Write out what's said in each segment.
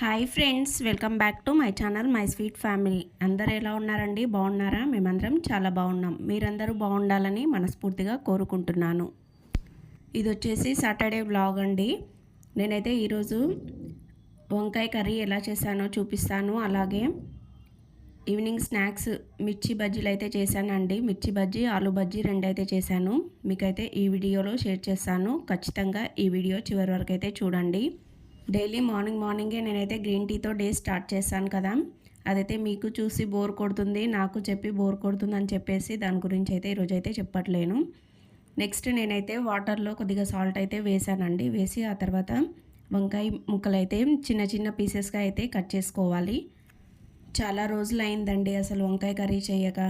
Hi friends welcome back to my channel my sweet family. అందరు ఎలా ఉన్నారండి? బాగున్నారా? మేమందరం చాలా బాగున్నాం. మీరందరూ బాగుండాలని మనస్ఫూర్తిగా కోరుకుంటున్నాను. ఇది వచ్చేసి సాటర్డే వ్లాగ్ అండి. నేనైతే ఈరోజు వంకాయ కర్రీ ఎలా చేశానో చూపిస్తాను. అలాగే ఈవినింగ్ స్నాక్స్ మిర్చి బజ్జీలు అయితే చేశానండి. మిర్చి బజ్జీ ఆలు బజ్జీ రెండు అయితే చేశాను. మీకైతే ఈ వీడియోలో షేర్ చేస్తాను. ఖచ్చితంగా ఈ వీడియో చివరి వరకు అయితే చూడండి. డైలీ మార్నింగ్ మార్నింగే నేనైతే గ్రీన్ టీతో డే స్టార్ట్ చేశాను కదా. అదైతే మీకు చూసి బోర్ కొడుతుంది నాకు చెప్పి బోర్ కొడుతుంది అని చెప్పేసి దాని గురించి అయితే ఈరోజు అయితే చెప్పట్లేను. నెక్స్ట్ నేనైతే వాటర్లో కొద్దిగా సాల్ట్ అయితే వేసానండి వేసి ఆ తర్వాత వంకాయ ముక్కలు అయితే చిన్న చిన్న పీసెస్గా అయితే కట్ చేసుకోవాలి. చాలా రోజులు అయిందండి అసలు వంకాయ కర్రీ చేయక.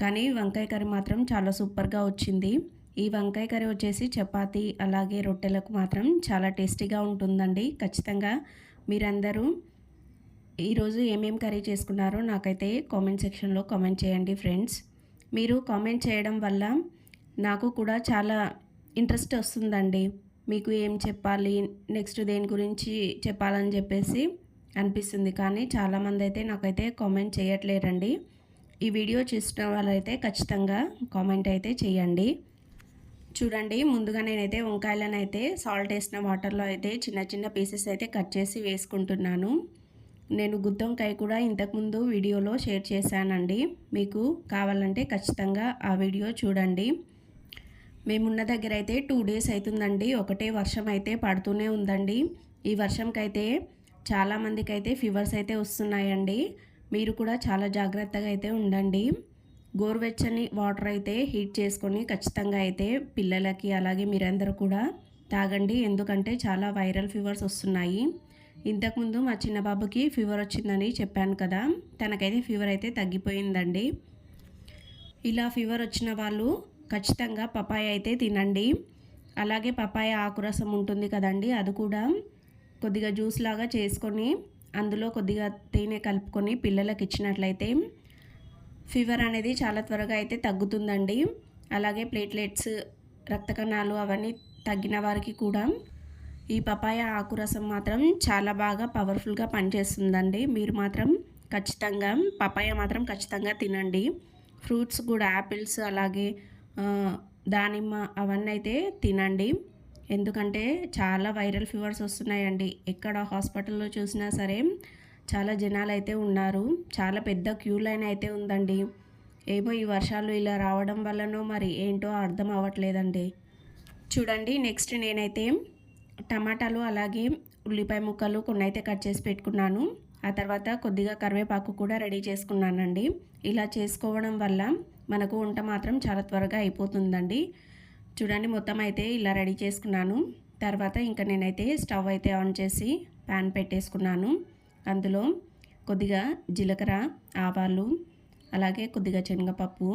కానీ వంకాయ కర్రీ మాత్రం చాలా సూపర్గా వచ్చింది. ఈ వంకాయ కర్రీ వచ్చేసి చపాతీ అలాగే రొట్టెలకు మాత్రం చాలా టేస్టీగా ఉంటుందండి. ఖచ్చితంగా మీరందరూ ఈరోజు ఏమేమి కర్రీ చేసుకున్నారో నాకైతే కామెంట్ సెక్షన్లో కామెంట్ చేయండి ఫ్రెండ్స్. మీరు కామెంట్ చేయడం వల్ల నాకు కూడా చాలా ఇంట్రెస్ట్ వస్తుందండి. మీకు ఏం చెప్పాలి నెక్స్ట్ దేని గురించి చెప్పాలని చెప్పేసి అనిపిస్తుంది. కానీ చాలామంది అయితే నాకైతే కామెంట్ చేయట్లేరండి. ఈ వీడియో చూసిన వాళ్ళైతే ఖచ్చితంగా కామెంట్ అయితే చేయండి. చూడండి ముందుగా నేనైతే వంకాయలను అయితే సాల్ట్ వేసిన వాటర్లో అయితే చిన్న చిన్న పీసెస్ అయితే కట్ చేసి వేసుకుంటున్నాను. నేను గుత్తొంకాయ కూడా ఇంతకుముందు వీడియోలో షేర్ చేశానండి. మీకు కావాలంటే ఖచ్చితంగా ఆ వీడియో చూడండి. మేమున్న దగ్గర అయితే టూ డేస్ అవుతుందండి. ఒకటే వర్షం అయితే పడుతూనే ఉందండి. ఈ వర్షంకైతే చాలామందికి అయితే ఫీవర్స్ అయితే వస్తున్నాయండి. మీరు కూడా చాలా జాగ్రత్తగా అయితే ఉండండి. గోరువెచ్చని వాటర్ అయితే హీట్ చేసుకొని ఖచ్చితంగా అయితే పిల్లలకి అలాగే మీరందరూ కూడా తాగండి. ఎందుకంటే చాలా వైరల్ ఫీవర్స్ వస్తున్నాయి. ఇంతకుముందు మా చిన్న బాబుకి ఫీవర్ వచ్చిందని చెప్పాను కదా తనకైతే ఫీవర్ అయితే తగ్గిపోయిందండి. ఇలా ఫీవర్ వచ్చిన వాళ్ళు ఖచ్చితంగా పపాయ అయితే తినండి. అలాగే పపాయ ఆకురసం ఉంటుంది కదండి అది కూడా కొద్దిగా జ్యూస్ లాగా చేసుకొని అందులో కొద్దిగా తేనె కలుపుకొని పిల్లలకి ఇచ్చినట్లయితే ఫీవర్ అనేది చాలా త్వరగా అయితే తగ్గుతుందండి. అలాగే ప్లేట్లెట్స్ రక్త కణాలు అవన్నీ తగ్గిన వారికి కూడా ఈ పపాయ ఆకురసం మాత్రం చాలా బాగా పవర్ఫుల్గా పనిచేస్తుందండి. మీరు మాత్రం ఖచ్చితంగా పపాయ మాత్రం ఖచ్చితంగా తినండి. ఫ్రూట్స్ కూడా యాపిల్స్ అలాగే దానిమ్మ అవన్నీ అయితే తినండి. ఎందుకంటే చాలా వైరల్ ఫీవర్స్ వస్తున్నాయండి. ఎక్కడ హాస్పిటల్లో చూసినా సరే చాలా జనాలు అయితే ఉన్నారు. చాలా పెద్ద క్యూ లైన్ అయితే ఉందండి. ఏమో ఈ వర్షాలు ఇలా రావడం వల్లనో మరి ఏంటో అర్థం అవ్వట్లేదండి. చూడండి నెక్స్ట్ నేనైతే టమాటాలు అలాగే ఉల్లిపాయ ముక్కలు కొన్ని అయితే కట్ చేసి పెట్టుకున్నాను. ఆ తర్వాత కొద్దిగా కరివేపాకు కూడా రెడీ చేసుకున్నానండి. ఇలా చేసుకోవడం వల్ల మనకు వంట మాత్రం చాలా త్వరగా అయిపోతుందండి. చూడండి మొత్తం అయితే ఇలా రెడీ చేసుకున్నాను. తర్వాత ఇంకా నేనైతే స్టవ్ అయితే ఆన్ చేసి ప్యాన్ పెట్టేసుకున్నాను. అందులో కొద్దిగా జీలకర్ర ఆవాలు అలాగే కొద్దిగా శనగపప్పు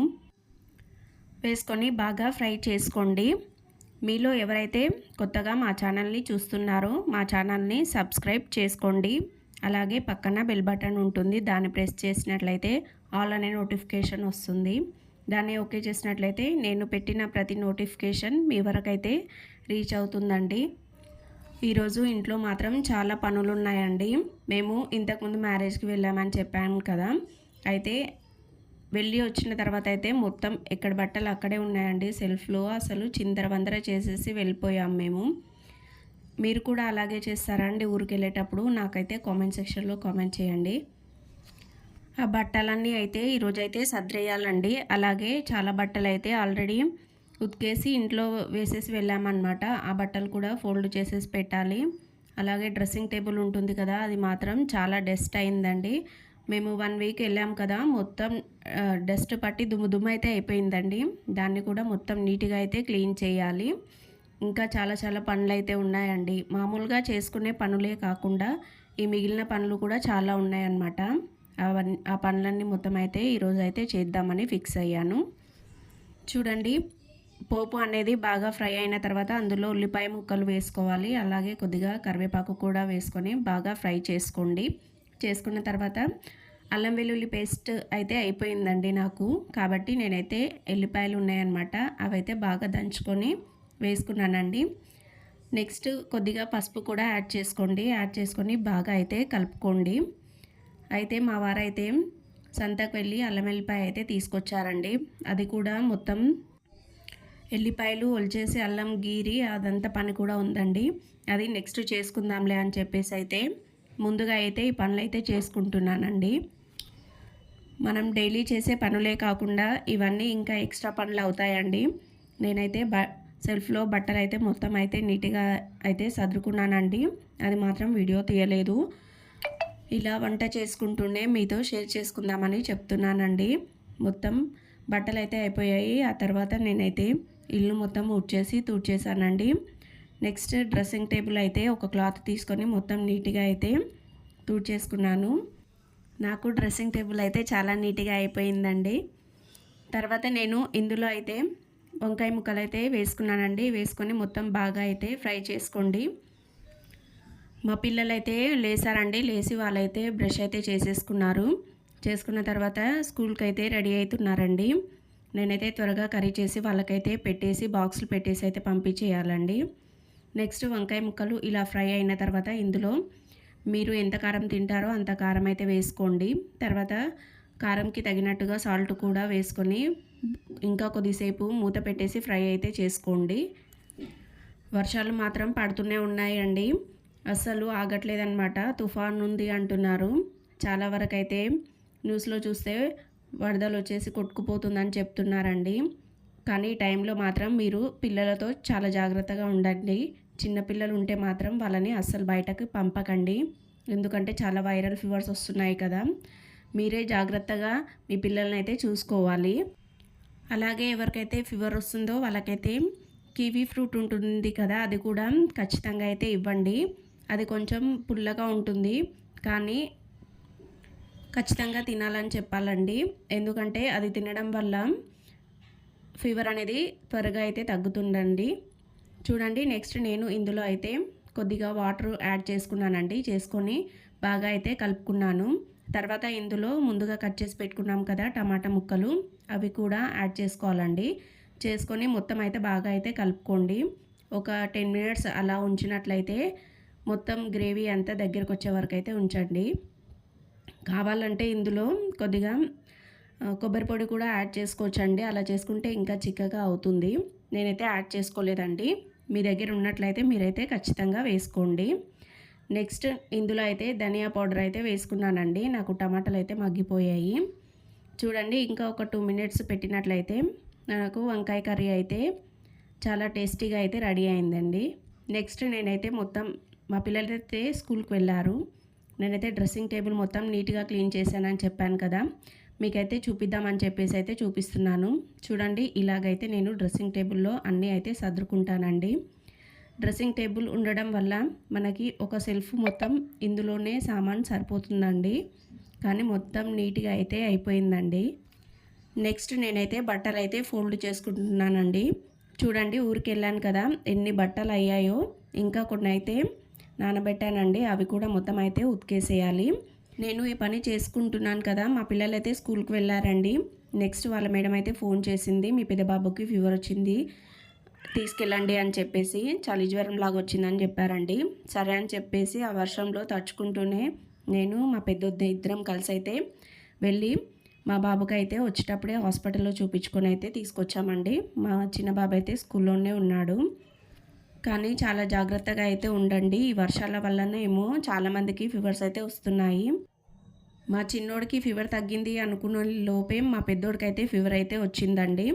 వేసుకొని బాగా ఫ్రై చేసుకోండి. మీలో ఎవరైతే కొత్తగా మా ఛానల్ని చూస్తున్నారో మా ఛానల్ని సబ్స్క్రైబ్ చేసుకోండి. అలాగే పక్కన బెల్ బటన్ ఉంటుంది దాన్ని ప్రెస్ చేసినట్లయితే ఆల్ అనే నోటిఫికేషన్ వస్తుంది. దాన్ని ఓకే చేసినట్లయితే నేను పెట్టిన ప్రతి నోటిఫికేషన్ మీ వరకైతే రీచ్ అవుతుందండి. ఈరోజు ఇంట్లో మాత్రం చాలా పనులు ఉన్నాయండి మేము ఇంతకుముందు మ్యారేజ్కి వెళ్ళామని చెప్పాను కదా. అయితే వెళ్ళి వచ్చిన తర్వాత అయితే మొత్తం ఎక్కడ బట్టలు అక్కడే ఉన్నాయండి. సెల్ఫ్లో అసలు చిందరవందర చేసేసి వెళ్ళిపోయాం మేము. మీరు కూడా అలాగే చేస్తారండి ఊరికి వెళ్ళేటప్పుడు? నాకైతే కామెంట్ సెక్షన్లో కామెంట్ చేయండి. ఆ బట్టలన్నీ అయితే ఈరోజైతే సద్రేయాలండి అలాగే చాలా బట్టలు అయితే ఆల్రెడీ ఉతికేసి ఇంట్లో వేసేసి వెళ్ళామన్నమాట. ఆ బట్టలు కూడా ఫోల్డ్ చేసేసి పెట్టాలి. అలాగే డ్రెస్సింగ్ టేబుల్ ఉంటుంది కదా అది మాత్రం చాలా డస్ట్ అయిందండి. మేము వన్ వీక్ వెళ్ళాం కదా మొత్తం డస్ట్ పట్టి దుమ్ము దుమ్ము అయితే అయిపోయిందండి. దాన్ని కూడా మొత్తం నీట్గా అయితే క్లీన్ చేయాలి. ఇంకా చాలా చాలా పనులు అయితే ఉన్నాయండి. మామూలుగా చేసుకునే పనులే కాకుండా ఈ మిగిలిన పనులు కూడా చాలా ఉన్నాయన్నమాట. అవన్నీ ఆ పనులన్నీ మొత్తం అయితే ఈరోజు అయితే చేద్దామని ఫిక్స్ అయ్యాను. చూడండి పోపు అనేది బాగా ఫ్రై అయిన తర్వాత అందులో ఉల్లిపాయ ముక్కలు వేసుకోవాలి. అలాగే కొద్దిగా కరివేపాకు కూడా వేసుకొని బాగా ఫ్రై చేసుకోండి. చేసుకున్న తర్వాత అల్లం వెల్లుల్లి పేస్ట్ అయితే అయిపోయిందండి నాకు. కాబట్టి నేనైతే ఎల్లిపాయలు ఉన్నాయన్నమాట. అవైతే బాగా దంచుకొని వేసుకున్నానండి. నెక్స్ట్ కొద్దిగా పసుపు కూడా యాడ్ చేసుకోండి. యాడ్ చేసుకొని బాగా అయితే కలుపుకోండి. అయితే మా వారైతే సంతకు వెళ్ళి అల్లం వెల్లిపాయ అయితే తీసుకొచ్చారండి. అది కూడా మొత్తం ఎల్లిపాయలు ఒలిచేసి అల్లం గీరి అదంతా పని కూడా ఉందండి. అది నెక్స్ట్ చేసుకుందాంలే అని చెప్పేసి అయితే ముందుగా అయితే ఈ పనులు అయితే చేసుకుంటున్నానండి. మనం డైలీ చేసే పనులే కాకుండా ఇవన్నీ ఇంకా ఎక్స్ట్రా పనులు అవుతాయండి. నేనైతే బ సెల్ఫ్లో బట్టలు అయితే మొత్తం అయితే నీట్గా అయితే సర్దుకున్నానండి. అది మాత్రం వీడియో తీయలేదు. ఇలా వంట చేసుకుంటూనే మీతో షేర్ చేసుకుందామని చెప్తున్నానండి. మొత్తం బట్టలు అయితే అయిపోయాయి. ఆ తర్వాత నేనైతే ఇల్లు మొత్తం ఉడ్చేసి తుడిచేసానండి. నెక్స్ట్ డ్రెస్సింగ్ టేబుల్ అయితే ఒక క్లాత్ తీసుకొని మొత్తం నీట్గా అయితే తుడిచేసుకున్నాను. నాకు డ్రెస్సింగ్ టేబుల్ అయితే చాలా నీట్గా అయిపోయిందండి. తర్వాత నేను ఇందులో అయితే వంకాయ ముక్కలు అయితే వేసుకున్నానండి. వేసుకొని మొత్తం బాగా అయితే ఫ్రై చేసుకోండి. మా పిల్లలు అయితే లేసారండి. లేచి వాళ్ళైతే బ్రష్ అయితే చేసేసుకున్నారు. చేసుకున్న తర్వాత స్కూల్కి అయితే రెడీ అవుతున్నారండి. నేనైతే త్వరగా కర్రీ చేసి వాళ్ళకైతే పెట్టేసి బాక్సులు పెట్టేసి అయితే పంపించేయాలండి. నెక్స్ట్ వంకాయ ముక్కలు ఇలా ఫ్రై అయిన తర్వాత ఇందులో మీరు ఎంత కారం తింటారో అంత కారం అయితే వేసుకోండి. తర్వాత కారంకి తగినట్టుగా సాల్ట్ కూడా వేసుకొని ఇంకా కొద్దిసేపు మూత పెట్టేసి ఫ్రై అయితే చేసుకోండి. వర్షాలు మాత్రం పడుతూనే ఉన్నాయండి. అస్సలు ఆగట్లేదన్నమాట. తుఫాన్ ఉంది అంటున్నారు. చాలా వరకు అయితే న్యూస్లో చూస్తే వరదలు వచ్చేసి కొట్టుకుపోతుందని చెప్తున్నారండి. కానీ ఈ టైంలో మాత్రం మీరు పిల్లలతో చాలా జాగ్రత్తగా ఉండండి. చిన్నపిల్లలు ఉంటే మాత్రం వాళ్ళని అస్సలు బయటకు పంపకండి. ఎందుకంటే చాలా వైరల్ ఫీవర్స్ వస్తున్నాయి కదా. మీరే జాగ్రత్తగా మీ పిల్లల్ని అయితే చూసుకోవాలి. అలాగే ఎవరికైతే ఫీవర్ వస్తుందో వాళ్ళకైతే కివీ ఫ్రూట్ ఉంటుంది కదా అది కూడా ఖచ్చితంగా అయితే ఇవ్వండి. అది కొంచెం పుల్లగా ఉంటుంది. కానీ ఖచ్చితంగా తినాలని చెప్పాలండి. ఎందుకంటే అది తినడం వల్ల ఫీవర్ అనేది త్వరగా అయితే తగ్గుతుందండి. చూడండి నెక్స్ట్ నేను ఇందులో అయితే కొద్దిగా వాటర్ యాడ్ చేసుకున్నానండి. చేసుకొని బాగా అయితే కలుపుకున్నాను. తర్వాత ఇందులో ముందుగా కట్ చేసి పెట్టుకున్నాం కదా టమాటా ముక్కలు అవి కూడా యాడ్ చేసుకోవాలండి. చేసుకొని మొత్తం అయితే బాగా అయితే కలుపుకోండి. ఒక టెన్ మినిట్స్ అలా ఉంచినట్లయితే మొత్తం గ్రేవీ అంతా దగ్గరకు వచ్చే వరకు అయితే ఉంచండి. కావాలంటే ఇందులో కొద్దిగా కొబ్బరి పొడి కూడా యాడ్ చేసుకోవచ్చండి. అలా చేసుకుంటే ఇంకా చిక్కగా అవుతుంది. నేనైతే యాడ్ చేసుకోలేదండి. మీ దగ్గర ఉన్నట్లయితే మీరైతే ఖచ్చితంగా వేసుకోండి. నెక్స్ట్ ఇందులో అయితే ధనియా పౌడర్ అయితే వేసుకున్నానండి. నాకు టమాటాలు అయితే మగ్గిపోయాయి. చూడండి ఇంకా ఒక టూ మినిట్స్ పెట్టినట్లయితే నాకు వంకాయ కర్రీ అయితే చాలా టేస్టీగా అయితే రెడీ అయిందండి. నెక్స్ట్ నేనైతే మొత్తం మా పిల్లలైతే స్కూల్కి వెళ్ళారు. నేనైతే డ్రెస్సింగ్ టేబుల్ మొత్తం నీట్గా క్లీన్ చేశానని చెప్పాను కదా. మీకైతే చూపిద్దామని చెప్పేసి అయితే చూపిస్తున్నాను. చూడండి ఇలాగైతే నేను డ్రెస్సింగ్ టేబుల్లో అన్నీ అయితే సర్దుకుంటానండి. డ్రెస్సింగ్ టేబుల్ ఉండడం వల్ల మనకి ఒక సెల్ఫ్ మొత్తం ఇందులోనే సామాన్ సరిపోతుందండి. కానీ మొత్తం నీట్గా అయితే అయిపోయిందండి. నెక్స్ట్ నేనైతే బట్టలు అయితే ఫోల్డ్ చేసుకుంటున్నానండి. చూడండి ఊరికి వెళ్ళాను కదా ఎన్ని బట్టలు అయ్యాయో. ఇంకా కొన్ని అయితే నానబెట్టానండి. అవి కూడా మొత్తం అయితే ఉతికేసేయాలి. నేను ఈ పని చేసుకుంటున్నాను కదా మా పిల్లలు అయితే స్కూల్కి వెళ్ళారండి. నెక్స్ట్ వాళ్ళ మేడం అయితే ఫోన్ చేసింది మీ పెద్ద బాబుకి ఫీవర్ వచ్చింది తీసుకెళ్ళండి అని చెప్పేసి చలి జ్వరం లాగా వచ్చిందని చెప్పారండి. సరే అని చెప్పేసి ఆ వర్షంలో తడుచుకుంటూనే నేను మా పెద్ద ఇద్దరం కలిసి అయితే వెళ్ళి మా బాబుకి అయితే వచ్చేటప్పుడే హాస్పిటల్లో చూపించుకొని అయితే తీసుకొచ్చామండి. మా చిన్న బాబు అయితే స్కూల్లోనే ఉన్నాడు. కానీ చాలా జాగ్రత్తగా అయితే ఉండండి. ఈ వర్షాల వల్లనే ఏమో చాలామందికి ఫీవర్స్ అయితే వస్తున్నాయి. మా చిన్నోడికి ఫీవర్ తగ్గింది అనుకున్న లోపే మా పెద్దోడికి అయితే ఫీవర్ అయితే వచ్చిందండి.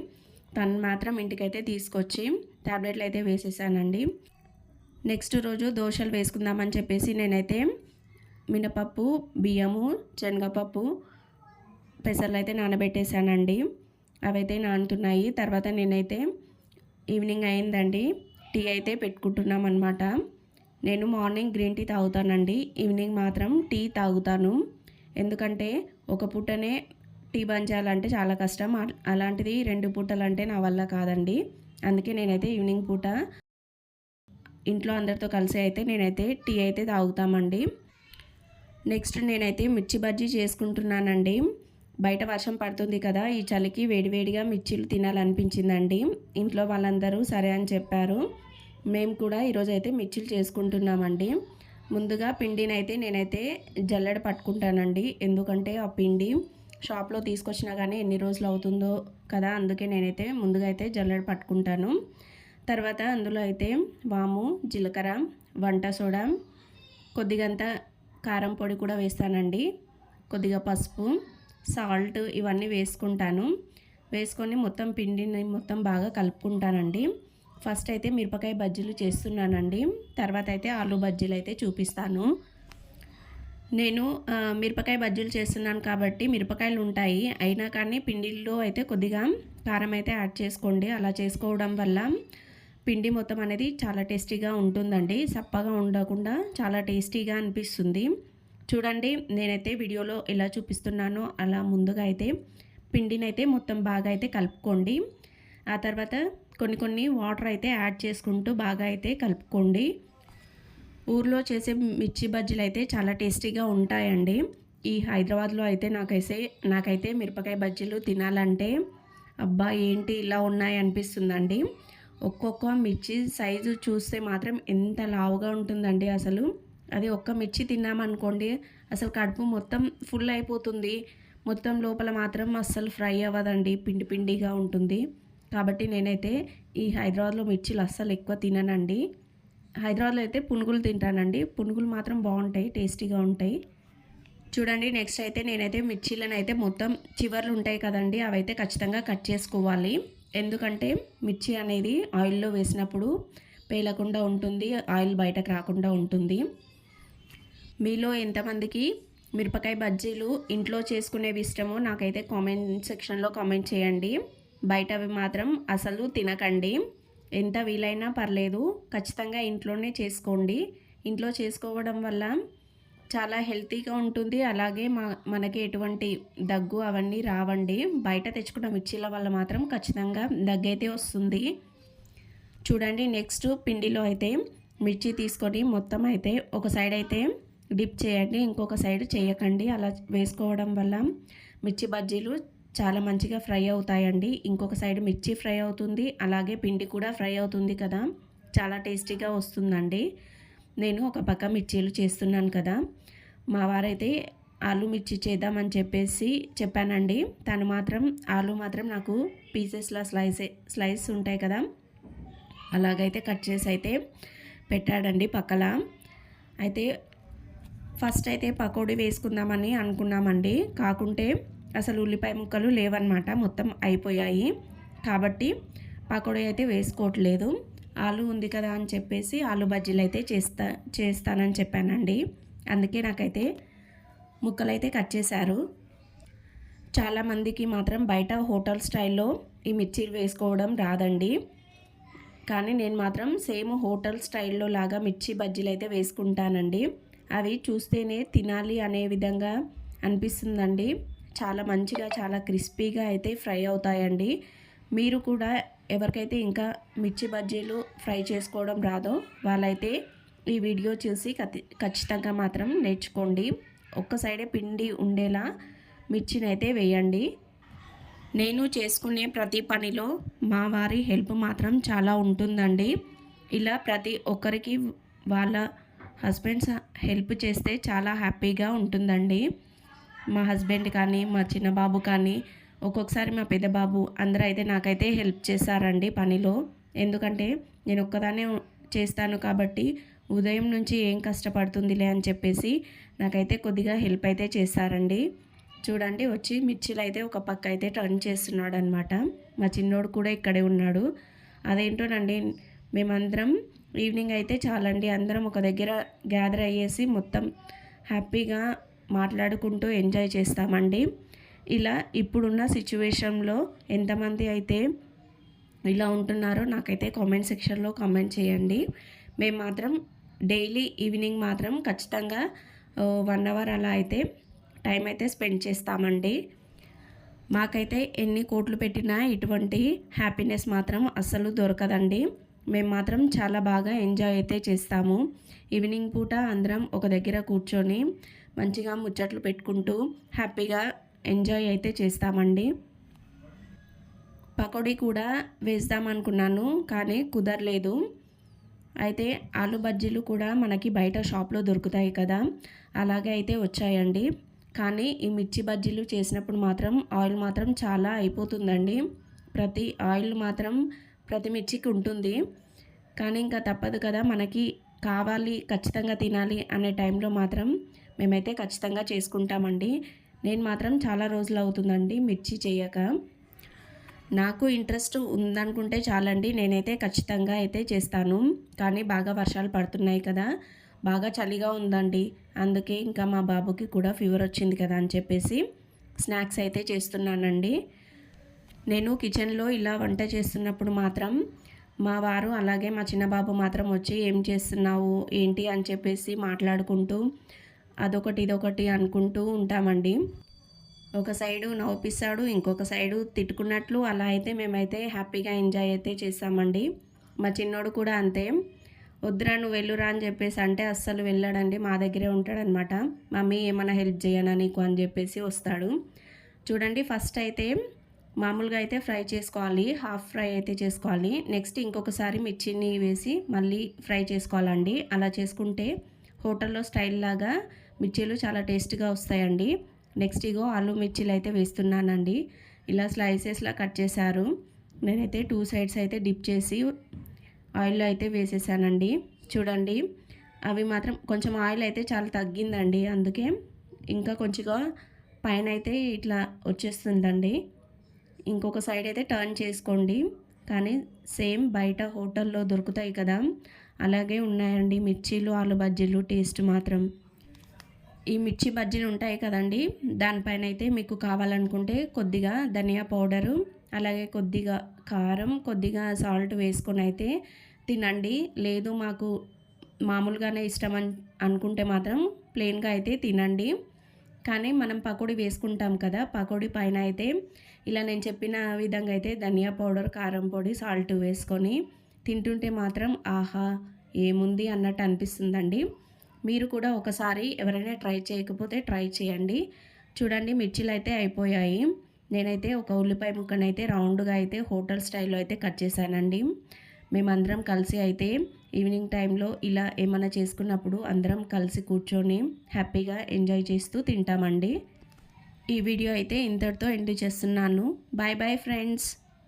తను మాత్రం ఇంటికైతే తీసుకొచ్చి ట్యాబ్లెట్లు అయితే వేసేసానండి. నెక్స్ట్ రోజు దోశలు వేసుకుందామని చెప్పేసి నేనైతే మినపప్పు బియ్యము శనగపప్పు పెసర్లు అయితే నానబెట్టేశానండి అవైతే నానుతున్నాయి. తర్వాత నేనైతే ఈవినింగ్ అయిందండి. టీ అయితే పెట్టుకుంటున్నాం అనమాట నేను మార్నింగ్ గ్రీన్ టీ తాగుతానండి. ఈవినింగ్ మాత్రం టీ తాగుతాను. ఎందుకంటే ఒక పూటనే టీ బంద్ చేయాలంటే చాలా కష్టం. అలాంటిది రెండు పూటలు అంటే నా వల్ల కాదండి. అందుకే నేనైతే ఈవినింగ్ పూట ఇంట్లో అందరితో కలిసి అయితే నేనైతే టీ అయితే తాగుతామండి. నెక్స్ట్ నేనైతే మిర్చి బజ్జీ చేసుకుంటున్నానండి. బయట వర్షం పడుతుంది కదా ఈ చలికి వేడివేడిగా మిర్చీలు తినాలనిపించిందండి. ఇంట్లో వాళ్ళందరూ సరే అని చెప్పారు. మేము కూడా ఈరోజు అయితే చేసుకుంటున్నామండి. ముందుగా పిండిని అయితే నేనైతే జల్లెడ పట్టుకుంటానండి. ఎందుకంటే ఆ పిండి షాప్లో తీసుకొచ్చినా కానీ ఎన్ని రోజులు అవుతుందో కదా అందుకే నేనైతే ముందుగా అయితే జల్లెడ పట్టుకుంటాను. తర్వాత అందులో అయితే వాము జీలకర్ర వంట సోడా కొద్దిగంత కారం పొడి కూడా వేస్తానండి. కొద్దిగా పసుపు సాల్ట్ ఇవన్నీ వేసుకుంటాను. వేసుకొని మొత్తం పిండిని మొత్తం బాగా కలుపుకుంటానండి. ఫస్ట్ అయితే మిరపకాయ బజ్జీలు చేస్తున్నానండి. తర్వాత అయితే ఆలు బజ్జీలు అయితే చూపిస్తాను. నేను మిరపకాయ బజ్జీలు చేస్తున్నాను కాబట్టి మిరపకాయలు ఉంటాయి. అయినా కానీ పిండిల్లో అయితే కొద్దిగా కారం అయితే యాడ్ చేసుకోండి. అలా చేసుకోవడం వల్ల పిండి మొత్తం అనేది చాలా టేస్టీగా ఉంటుందండి. సప్పగా ఉండకుండా చాలా టేస్టీగా అనిపిస్తుంది. చూడండి నేనైతే వీడియోలో ఎలా చూపిస్తున్నానో. అలా ముందుగా అయితే పిండిని అయితే మొత్తం బాగా అయితే కలుపుకోండి. ఆ తర్వాత కొన్ని కొన్ని వాటర్ అయితే యాడ్ చేసుకుంటూ బాగా అయితే కలుపుకోండి. ఊర్లో చేసే మిర్చి బజ్జీలు అయితే చాలా టేస్టీగా ఉంటాయండి. ఈ హైదరాబాద్లో అయితే నాకైతే నాకైతే మిరపకాయ బజ్జీలు తినాలంటే అబ్బా ఏంటి ఇలా ఉన్నాయి అనిపిస్తుందండి. ఒక్కొక్క మిర్చి సైజు చూస్తే మాత్రం ఎంత లావుగా ఉంటుందండి అసలు. అది ఒక్క మిర్చి తిన్నామనుకోండి అసలు కడుపు మొత్తం ఫుల్ అయిపోతుంది. మొత్తం లోపల మాత్రం అస్సలు ఫ్రై అవ్వదండి పిండి పిండిగా ఉంటుంది. కాబట్టి నేనైతే ఈ హైదరాబాద్లో మిర్చిలు అస్సలు ఎక్కువ తిననండి. హైదరాబాద్లో అయితే పునుగులు తింటానండి. పునుగులు మాత్రం బాగుంటాయి టేస్టీగా ఉంటాయి. చూడండి నెక్స్ట్ అయితే నేనైతే మిర్చీలను అయితే మొత్తం చివర్లు ఉంటాయి కదండి అవైతే ఖచ్చితంగా కట్ చేసుకోవాలి. ఎందుకంటే మిర్చి అనేది ఆయిల్లో వేసినప్పుడు పేలకుండా ఉంటుంది ఆయిల్ బయటకు రాకుండా ఉంటుంది. మీలో ఎంతమందికి మిరపకాయ బజ్జీలు ఇంట్లో చేసుకునేవి ఇష్టమో నాకైతే కామెంట్ సెక్షన్లో కామెంట్ చేయండి. బయటవి మాత్రం అసలు తినకండి. ఎంత వీలైనా పర్లేదు ఖచ్చితంగా ఇంట్లోనే చేసుకోండి. ఇంట్లో చేసుకోవడం వల్ల చాలా హెల్తీగా ఉంటుంది. అలాగే మా మనకి ఎటువంటి దగ్గు అవన్నీ రావండి. బయట తెచ్చుకున్న మిర్చీల వల్ల మాత్రం ఖచ్చితంగా దగ్గు అయితే వస్తుంది. చూడండి నెక్స్ట్ పిండిలో అయితే మిర్చి తీసుకొని మొత్తం అయితే ఒక సైడ్ అయితే డిప్ చేయండి ఇంకొక సైడ్ చేయకండి. అలా వేసుకోవడం వల్ల మిర్చి బజ్జీలు చాలా మంచిగా ఫ్రై అవుతాయండి. ఇంకొక సైడ్ మిర్చి ఫ్రై అవుతుంది అలాగే పిండి కూడా ఫ్రై అవుతుంది కదా. చాలా టేస్టీగా వస్తుందండి. నేను ఒక పక్క మిర్చీలు చేస్తున్నాను కదా. మా వారైతే ఆలు మిర్చి చేద్దామని చెప్పేసి చెప్పానండి. తను మాత్రం ఆలు మాత్రం నాకు పీసెస్లా స్లైస్ స్లైస్ ఉంటాయి కదా. అలాగైతే కట్ చేసి అయితే పెట్టాడండి పక్కల. అయితే ఫస్ట్ అయితే పకోడీ వేసుకుందామని అనుకున్నామండి. కాకుంటే అసలు ఉల్లిపాయ ముక్కలు లేవన్నమాట మొత్తం అయిపోయాయి. కాబట్టి పకోడీ అయితే వేసుకోవట్లేదు. ఆలు ఉంది కదా అని చెప్పేసి ఆలు బజ్జీలు అయితే చేస్తా చేస్తానని చెప్పానండి. అందుకే నాకైతే ముక్కలైతే కట్ చేశారు. చాలామందికి మాత్రం బయట హోటల్ స్టైల్లో ఈ మిర్చీలు వేసుకోవడం రాదండి. కానీ నేను మాత్రం సేమ్ హోటల్ స్టైల్లో లాగా మిర్చి బజ్జీలు అయితే వేసుకుంటానండి. అవి చూస్తేనే తినాలి అనే విధంగా అనిపిస్తుందండి. చాలా మంచిగా చాలా క్రిస్పీగా అయితే ఫ్రై అవుతాయండి. మీరు కూడా ఎవరికైతే ఇంకా మిర్చి బజ్జీలు ఫ్రై చేసుకోవడం రాదో వాళ్ళైతే ఈ వీడియో చూసి ఖచ్చితంగా మాత్రం నేర్చుకోండి. ఒక్క సైడే పిండి ఉండేలా మిర్చిని అయితే వేయండి. నేను చేసుకునే ప్రతి పనిలో మా వారి హెల్ప్ మాత్రం చాలా ఉంటుందండి. ఇలా ప్రతి ఒక్కరికి వాళ్ళ హస్బెండ్స్ హెల్ప్ చేస్తే చాలా హ్యాపీగా ఉంటుందండి. మా హస్బెండ్ కానీ మా చిన్న బాబు కానీ ఒక్కొక్కసారి మా పెద్ద బాబు అందరూ అయితే నాకైతే హెల్ప్ చేశారండి పనిలో. ఎందుకంటే నేను ఒక్కదానే చేస్తాను కాబట్టి ఉదయం నుంచి ఏం కష్టపడుతుందిలే అని చెప్పేసి నాకైతే కొద్దిగా హెల్ప్ అయితే చేశారండి చూడండి వచ్చి మిర్చిలు అయితే ఒక పక్క అయితే టర్న్ చేస్తున్నాడు అనమాట మా చిన్నోడు కూడా ఇక్కడే ఉన్నాడు. అదేంటోనండి మేమందరం ఈవినింగ్ అయితే చాలండి. అందరం ఒక దగ్గర గ్యాదర్ అయ్యేసి మొత్తం హ్యాపీగా మాట్లాడుకుంటూ ఎంజాయ్ చేస్తామండి. ఇలా ఇప్పుడున్న సిచ్యువేషన్లో ఎంతమంది అయితే ఇలా ఉంటున్నారో నాకైతే కామెంట్ సెక్షన్లో కామెంట్ చేయండి. మేము మాత్రం డైలీ ఈవినింగ్ మాత్రం ఖచ్చితంగా వన్ అవర్ అలా అయితే టైం అయితే స్పెండ్ చేస్తామండి. మాకైతే ఎన్ని కోట్లు పెట్టినా ఇటువంటి హ్యాపీనెస్ మాత్రం అస్సలు దొరకదండి. మేము మాత్రం చాలా బాగా ఎంజాయ్ అయితే చేస్తాము. ఈవినింగ్ పూట అందరం ఒక దగ్గర కూర్చొని మంచిగా ముచ్చట్లు పెట్టుకుంటూ హ్యాపీగా ఎంజాయ్ అయితే చేస్తామండి. పకోడీ కూడా వేస్తామనుకున్నాను కానీ కుదరలేదు. అయితే ఆలు బజ్జీలు కూడా మనకి బయట షాప్లో దొరుకుతాయి కదా అలాగే అయితే వచ్చాయండి. కానీ ఈ మిర్చి బజ్జీలు చేసినప్పుడు మాత్రం ఆయిల్ మాత్రం చాలా అయిపోతుందండి. ప్రతి ఆయిల్ మాత్రం ప్రతి మిర్చికి ఉంటుంది. కానీ ఇంకా తప్పదు కదా మనకి కావాలి ఖచ్చితంగా తినాలి అనే టైంలో మాత్రం మేమైతే ఖచ్చితంగా చేసుకుంటామండి. నేను మాత్రం చాలా రోజులు అవుతుందండి మిర్చి చేయక. నాకు ఇంట్రెస్ట్ ఉందనుకుంటే చాలండి నేనైతే ఖచ్చితంగా అయితే చేస్తాను. కానీ బాగా వర్షాలు పడుతున్నాయి కదా బాగా చలిగా ఉందండి. అందుకే ఇంకా మా బాబుకి కూడా ఫీవర్ వచ్చింది కదా అని చెప్పేసి స్నాక్స్ అయితే చేస్తున్నానండి. నేను కిచెన్లో ఇలా వంట చేస్తున్నప్పుడు మాత్రం మా వారు అలాగే మా చిన్న బాబు మాత్రం వచ్చి ఏం చేస్తున్నావు? ఏంటి? అని చెప్పేసి మాట్లాడుకుంటూ అదొకటి ఇదొకటి అనుకుంటూ ఉంటామండి. ఒక సైడు నవ్విస్తాడు ఇంకొక సైడు తిట్టుకున్నట్లు అలా అయితే మేమైతే హ్యాపీగా ఎంజాయ్ అయితే చేసామండి మా చిన్నోడు కూడా అంతే. వద్దురా నువ్వు వెళ్ళురా అని చెప్పేసి అంటే అస్సలు వెళ్ళాడండి మా దగ్గరే ఉంటాడనమాట. మమ్మీ ఏమైనా హెల్ప్ చేయనా నీకు? అని చెప్పేసి వస్తాడు. చూడండి ఫస్ట్ అయితే మామూలుగా అయితే ఫ్రై చేసుకోవాలి హాఫ్ ఫ్రై అయితే చేసుకోవాలి. నెక్స్ట్ ఇంకొకసారి మిర్చిని వేసి మళ్ళీ ఫ్రై చేసుకోవాలండి. అలా చేసుకుంటే హోటల్లో స్టైల్ లాగా మిర్చీలు చాలా టేస్ట్గా వస్తాయండి. నెక్స్ట్ ఇగో ఆలు మిర్చీలు అయితే వేస్తున్నానండి. ఇలా స్లైసెస్లా కట్ చేశారు. నేనైతే టూ సైడ్స్ అయితే డిప్ చేసి ఆయిల్లో అయితే వేసేసానండి. చూడండి అవి మాత్రం కొంచెం ఆయిల్ అయితే చాలా తగ్గిందండి. అందుకే ఇంకా కొంచెంగా పైన అయితే ఇట్లా వచ్చేస్తుందండి. ఇంకొక సైడ్ అయితే టర్న్ చేసుకోండి. కానీ సేమ్ బయట హోటల్లో దొరుకుతాయి కదా. అలాగే ఉన్నాయండి మిర్చీలు ఆలు బజ్జీలు టేస్ట్ మాత్రం. ఈ మిర్చి బజ్జీలు ఉంటాయి కదండి. దానిపైన అయితే మీకు కావాలనుకుంటే కొద్దిగా ధనియా పౌడరు అలాగే కొద్దిగా కారం కొద్దిగా సాల్ట్ వేసుకొని అయితే తినండి. లేదు మాకు మామూలుగానే ఇష్టం అని అనుకుంటే మాత్రం ప్లెయిన్గా అయితే తినండి. కానీ మనం పకోడీ వేసుకుంటాం కదా పకోడీ పైన అయితే ఇలా నేను చెప్పిన విధంగా అయితే ధనియా పౌడర్ కారం పొడి సాల్ట్ వేసుకొని తింటుంటే మాత్రం ఆహా ఏముంది అన్నట్టు అనిపిస్తుందండి. మీరు కూడా ఒకసారి ఎవరైనా ట్రై చేయకపోతే ట్రై చేయండి. చూడండి మిర్చిలు అయితే అయిపోయాయి. నేనైతే ఒక ఉల్లిపాయ ముక్కనైతే రౌండ్గా అయితే హోటల్ స్టైల్లో అయితే కట్ చేశానండి. మేమందరం కలిసి అయితే ఈవినింగ్ టైంలో ఇలా ఏమైనా చేసుకున్నప్పుడు అందరం కలిసి కూర్చొని హ్యాపీగా ఎంజాయ్ చేస్తూ తింటామండి. ఈ వీడియో అయితే ఇంతటితో ఎండ్ చేస్తున్నాను. Bye bye friends.